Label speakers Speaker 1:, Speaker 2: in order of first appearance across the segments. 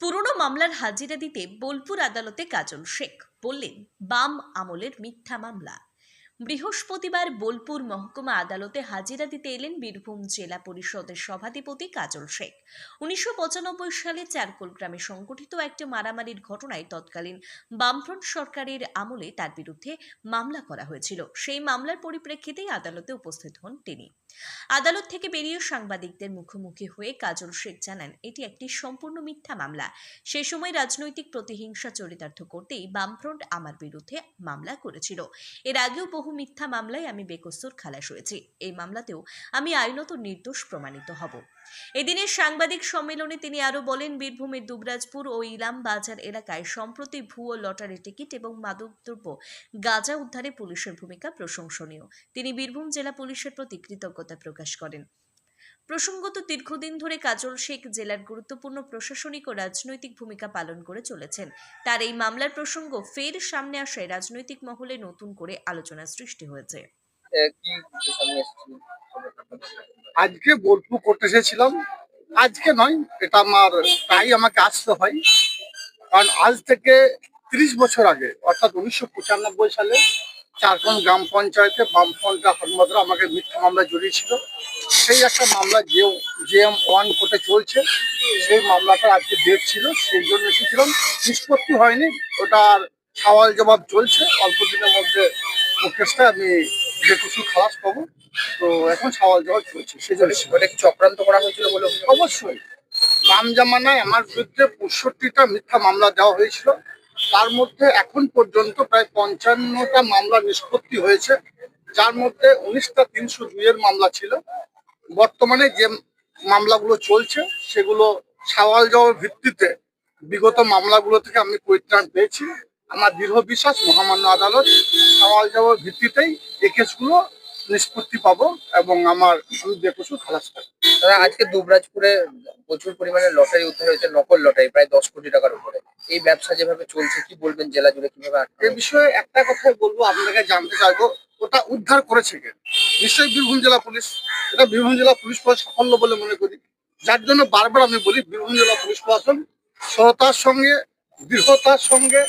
Speaker 1: পুরনো মামলার হাজিরা দিতে বোলপুর আদালতে কাজল শেখ। বললেন বাম আমলের মিথ্যা মামলা। বৃহস্পতিবার বোলপুর মহকুমা আদালতে হাজিরা দিতে এলেন বীরভূম জেলা পরিষদের সভাধিপতি কাজল শেখ। উনিশশো পঁচানব্বই সালে চারকোল গ্রামে সংঘটিত একটা মারামারির ঘটনায় তৎকালীন বামফ্রন্ট সরকারের আমলে তার বিরুদ্ধে মামলা করা হয়েছিল। সেই মামলার পরিপ্রেক্ষিতেই আদালতে উপস্থিত হন তিনি। আদালত থেকে বেরিয়ে সাংবাদিকদের মুখোমুখি হয়ে কাজল শেখ জানান, এটি একটি সম্পূর্ণ মিথ্যা মামলা। সে সময় রাজনৈতিক প্রতিহিংসা চরিতার্থ করতেই বামফ্রন্ট আমার বিরুদ্ধে মামলা করেছিল। এর আগেও মিথ্যা মামলায় আমি বেকসুর খালাস হয়েছি। এই মামলাতেও আমি আইনত নির্দোষ প্রমাণিত হব। এদিনের সাংবাদিক সম্মেলনে তিনি আরও বলেন, বীরভূমের দুবরাজপুর ও ইলাম বাজার এলাকায় সম্প্রতি ভুয়ো লটারি টিকিট এবং মাদকদ্রব্য গাঁজা উদ্ধারে পুলিশের ভূমিকা প্রশংসনীয়। তিনি বীরভূম জেলা পুলিশের প্রতি কৃতজ্ঞতা প্রকাশ করেন। প্রসঙ্গত, দীর্ঘদিন ধরে কাজল শেখ জেলার গুরুত্বপূর্ণ প্রশাসনিক ও রাজনৈতিক ভূমিকা পালন করে চলেছেন। তার এই মামলার প্রসঙ্গ ফের সামনে আসায় রাজনৈতিক মহলে নতুন করে আলোচনা সৃষ্টি হয়েছে।
Speaker 2: আজকে বোলপুর করতে এসেছিলাম। আজকে নয়, এটা আমার প্রায় আমাকে আসতে হয়। কারণ আজ থেকে ত্রিশ বছর আগে, অর্থাৎ উনিশশো পঁচানব্বই সালে চারকোন গ্রাম পঞ্চায়েতে বামফ্রন্টরা হরমদরা আমাকে মিথ্যা মামলা জড়িয়েছিল। সেই একটা মামলা যে জে এম ওয়ান কোর্টে চলছে। সেই মামলাটা আজকে ডেট ছিল সেই জন্য এসেছিলাম। নিষ্পত্তি হয়নি ওটার সওয়াল জবাব চলছে। অল্প দিনের মধ্যে কেসটা আমি যে কিছু খালাস পাবো। তো এখন সওয়াল জবাব চলছে সেই জন্য এসেছি।
Speaker 3: ওটা কি চক্রান্ত করা হয়েছিল বলে
Speaker 2: অবশ্যই। বাম জামানায় আমার বিরুদ্ধে পঁয়ষট্টিটা মিথ্যা মামলা দেওয়া হয়েছিল। তার মধ্যে এখন পর্যন্ত প্রায় পঞ্চান্নটা মামলা নিষ্পত্তি হয়েছে। যার মধ্যে উনিশটা তিনশো দুইয়ের মামলা ছিল। বর্তমানে যে মামলাগুলো চলছে, সেগুলো সওয়াল জবাবের ভিত্তিতে বিগত মামলাগুলো থেকে আমি পরিত্রাণ পেয়েছি। আমার দৃঢ় বিশ্বাস, মহামান্য আদালত সওয়াল জবাবের ভিত্তিতেই এই কেসগুলো নিষ্পত্তি পাবো এবং আমার আমি বেকসু খালাস পাবো
Speaker 3: দাদা আজকে দুবরাজপুরে প্রচুর পরিমাণে লটারি উদ্ধার হয়েছে নকল লটারি প্রায় দশ কোটি টাকার উপরে। এই ব্যবসা যেভাবে চলছে কি বলবেন জেলা জুড়ে কীভাবে
Speaker 2: এ বিষয়ে একটা কথাই বলব আপনাকে জানতে চাইব ওটা উদ্ধার করেছে কে? নিশ্চয়ই বীরভূম জেলা পুলিশ। এটা বীরভূম জেলা পুলিশ প্রশাসন সাফল্য বলে মনে করি। যার জন্য বারবার আমি বলি বীরভূম জেলা পুলিশ প্রশাসন সততার সঙ্গে দৃঢ়তার সঙ্গে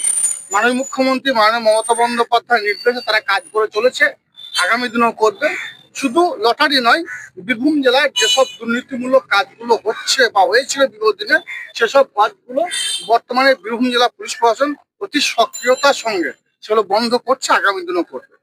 Speaker 2: মাননীয় মুখ্যমন্ত্রী মাননীয় মমতা বন্দ্যোপাধ্যায় নির্দেশে তারা কাজ করে চলেছে। আগামী দিনেও করবে। শুধু লটারি নয়, বীরভূম জেলায় যেসব দুর্নীতিমূলক কাজগুলো হচ্ছে বা হয়েছিল বিগত দিনে, সেসব কাজগুলো বর্তমানে বীরভূম জেলা পুলিশ প্রশাসন অতি সক্রিয়তার সঙ্গে সেগুলো বন্ধ করছে, আগামী দিনও করবে।